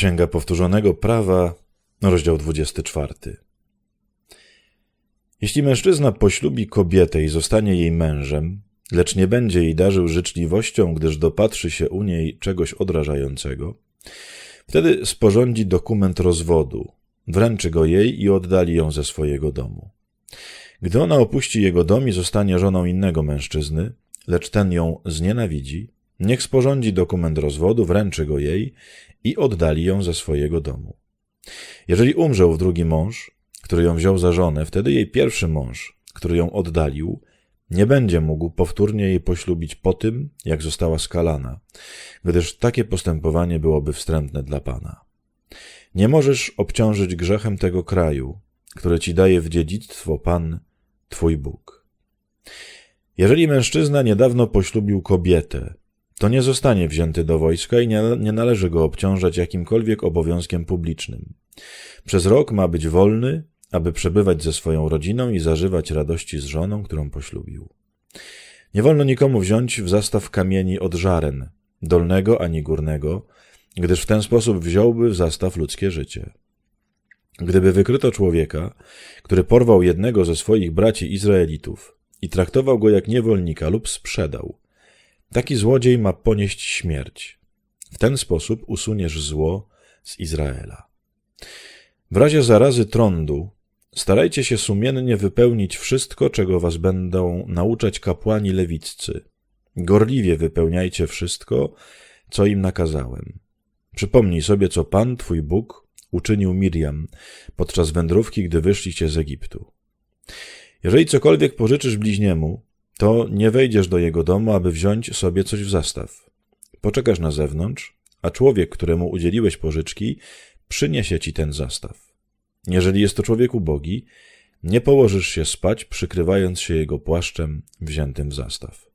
Księga Powtórzonego Prawa, rozdział 24. Jeśli mężczyzna poślubi kobietę i zostanie jej mężem, lecz nie będzie jej darzył życzliwością, gdyż dopatrzy się u niej czegoś odrażającego, wtedy sporządzi dokument rozwodu, wręczy go jej i oddali ją ze swojego domu. Gdy ona opuści jego dom i zostanie żoną innego mężczyzny, lecz ten ją znienawidzi, niech sporządzi dokument rozwodu, wręczy go jej i oddali ją ze swojego domu. Jeżeli umrzeł drugi mąż, który ją wziął za żonę, wtedy jej pierwszy mąż, który ją oddalił, nie będzie mógł powtórnie jej poślubić po tym, jak została skalana, gdyż takie postępowanie byłoby wstrętne dla Pana. Nie możesz obciążyć grzechem tego kraju, które ci daje w dziedzictwo Pan, Twój Bóg. Jeżeli mężczyzna niedawno poślubił kobietę, to nie zostanie wzięty do wojska i nie, nie należy go obciążać jakimkolwiek obowiązkiem publicznym. Przez rok ma być wolny, aby przebywać ze swoją rodziną i zażywać radości z żoną, którą poślubił. Nie wolno nikomu wziąć w zastaw kamieni od żaren, dolnego ani górnego, gdyż w ten sposób wziąłby w zastaw ludzkie życie. Gdyby wykryto człowieka, który porwał jednego ze swoich braci Izraelitów i traktował go jak niewolnika lub sprzedał, Taki złodziej ma ponieść śmierć. W ten sposób usuniesz zło z Izraela. W razie zarazy trądu starajcie się sumiennie wypełnić wszystko, czego was będą nauczać kapłani lewiccy. Gorliwie wypełniajcie wszystko, co im nakazałem. Przypomnij sobie, co Pan, Twój Bóg, uczynił Miriam podczas wędrówki, gdy wyszliście z Egiptu. Jeżeli cokolwiek pożyczysz bliźniemu, to nie wejdziesz do jego domu, aby wziąć sobie coś w zastaw. Poczekasz na zewnątrz, a człowiek, któremu udzieliłeś pożyczki, przyniesie ci ten zastaw. Jeżeli jest to człowiek ubogi, nie położysz się spać, przykrywając się jego płaszczem wziętym w zastaw.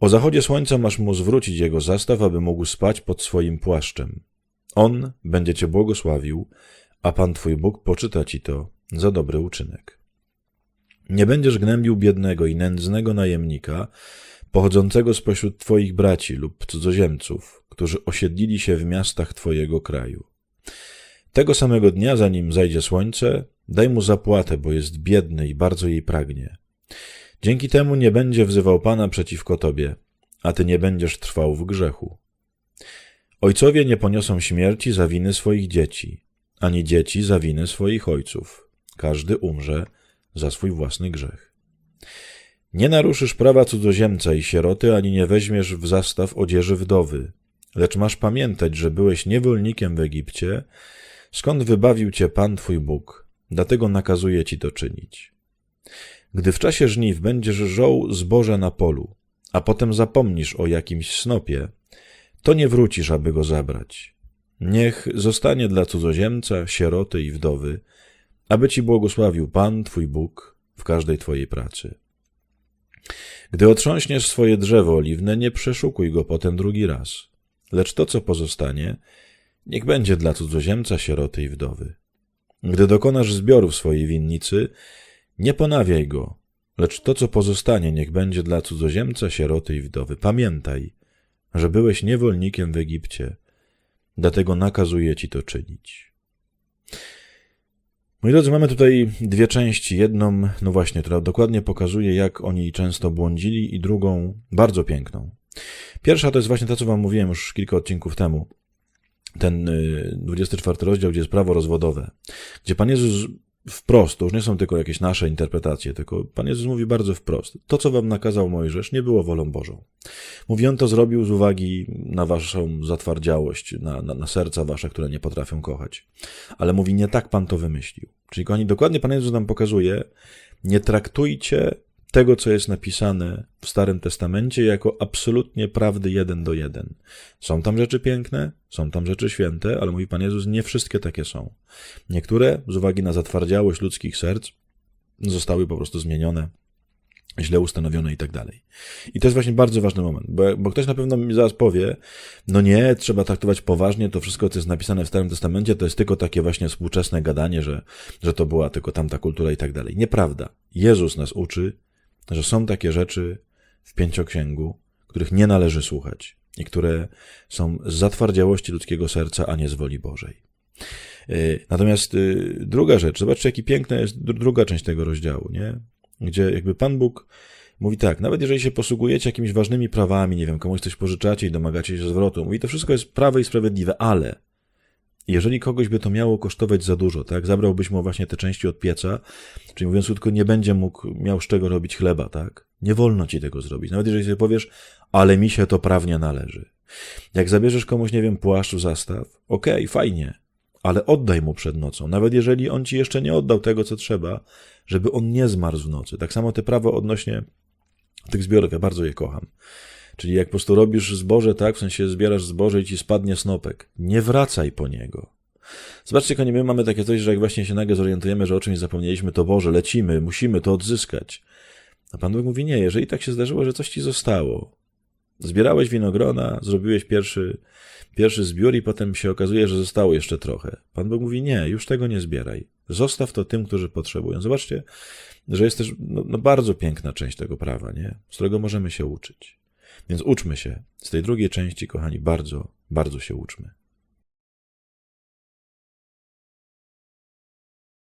O zachodzie słońca masz mu zwrócić jego zastaw, aby mógł spać pod swoim płaszczem. On będzie cię błogosławił, a Pan Twój Bóg poczyta ci to za dobry uczynek. Nie będziesz gnębił biednego i nędznego najemnika, pochodzącego spośród Twoich braci lub cudzoziemców, którzy osiedlili się w miastach Twojego kraju. Tego samego dnia, zanim zajdzie słońce, daj mu zapłatę, bo jest biedny i bardzo jej pragnie. Dzięki temu nie będzie wzywał Pana przeciwko Tobie, a Ty nie będziesz trwał w grzechu. Ojcowie nie poniosą śmierci za winy swoich dzieci, ani dzieci za winy swoich ojców. Każdy umrze za swój własny grzech. Nie naruszysz prawa cudzoziemca i sieroty, ani nie weźmiesz w zastaw odzieży wdowy, lecz masz pamiętać, że byłeś niewolnikiem w Egipcie, skąd wybawił cię Pan Twój Bóg, dlatego nakazuje ci to czynić. Gdy w czasie żniw będziesz żął zboże na polu, a potem zapomnisz o jakimś snopie, to nie wrócisz, aby go zabrać. Niech zostanie dla cudzoziemca, sieroty i wdowy, aby ci błogosławił Pan, Twój Bóg, w każdej Twojej pracy. Gdy otrząśniesz swoje drzewo oliwne, nie przeszukuj go potem drugi raz, lecz to, co pozostanie, niech będzie dla cudzoziemca, sieroty i wdowy. Gdy dokonasz zbioru w swojej winnicy, nie ponawiaj go, lecz to, co pozostanie, niech będzie dla cudzoziemca, sieroty i wdowy. Pamiętaj, że byłeś niewolnikiem w Egipcie, dlatego nakazuję ci to czynić. Moi drodzy, mamy tutaj dwie części. Jedną, no właśnie, która dokładnie pokazuje, jak oni często błądzili, i drugą, bardzo piękną. Pierwsza to jest właśnie to, co wam mówiłem już kilka odcinków temu. Ten 24 y, rozdział, gdzie jest prawo rozwodowe, gdzie Pan Jezus wprost, to już nie są tylko jakieś nasze interpretacje, tylko Pan Jezus mówi bardzo wprost. To, co wam nakazał Mojżesz, nie było wolą Bożą. Mówi, on to zrobił z uwagi na waszą zatwardziałość, na, na, na serca wasze, które nie potrafią kochać. Ale mówi, nie tak Pan to wymyślił. Czyli, kochani, dokładnie Pan Jezus nam pokazuje, nie traktujcie tego, co jest napisane w Starym Testamencie, jako absolutnie prawdy jeden do jeden. Są tam rzeczy piękne, są tam rzeczy święte, ale mówi Pan Jezus, nie wszystkie takie są. Niektóre, z uwagi na zatwardziałość ludzkich serc, zostały po prostu zmienione źle ustanowione i tak dalej. I to jest właśnie bardzo ważny moment, bo, bo ktoś na pewno mi zaraz powie, no nie, trzeba traktować poważnie, to wszystko, co jest napisane w Starym Testamencie, to jest tylko takie właśnie współczesne gadanie, że, że to była tylko tamta kultura i tak dalej. Nieprawda. Jezus nas uczy, że są takie rzeczy w pięcioksięgu, których nie należy słuchać. i które są z zatwardziałości ludzkiego serca, a nie z woli Bożej. Y, Natomiast y, druga rzecz, zobaczcie, jaki piękna jest dru- druga część tego rozdziału, nie? Gdzie jakby Pan Bóg mówi tak, nawet jeżeli się posługujecie jakimiś ważnymi prawami, nie wiem, komuś coś pożyczacie i domagacie się zwrotu, mówi, to wszystko jest prawe i sprawiedliwe, ale jeżeli kogoś by to miało kosztować za dużo, tak, zabrałbyś mu właśnie te części od pieca, czyli mówiąc krótko, nie będzie mógł, miał z czego robić chleba, tak? Nie wolno ci tego zrobić. Nawet jeżeli sobie powiesz, ale mi się to prawnie należy. Jak zabierzesz komuś, nie wiem, płaszcz zastaw, okej, fajnie, ale oddaj mu przed nocą, nawet jeżeli on ci jeszcze nie oddał tego, co trzeba, żeby on nie zmarzł w nocy. Tak samo te prawo odnośnie tych zbiorów, ja bardzo je kocham. Czyli jak po prostu robisz zboże, tak, w sensie zbierasz zboże i ci spadnie snopek, nie wracaj po niego. Zobaczcie, kochani, my mamy takie coś, że jak właśnie się nagle zorientujemy, że o czymś zapomnieliśmy, to Boże, lecimy, musimy to odzyskać. A Pan Bóg mówi, nie, jeżeli tak się zdarzyło, że coś ci zostało, zbierałeś winogrona, zrobiłeś pierwszy, pierwszy zbiór i potem się okazuje, że zostało jeszcze trochę. Pan Bóg mówi, nie, już tego nie zbieraj. Zostaw to tym, którzy potrzebują. Zobaczcie, że jest też no, no bardzo piękna część tego prawa, nie? z którego możemy się uczyć. Więc uczmy się. Z tej drugiej części, kochani, bardzo, bardzo się uczmy.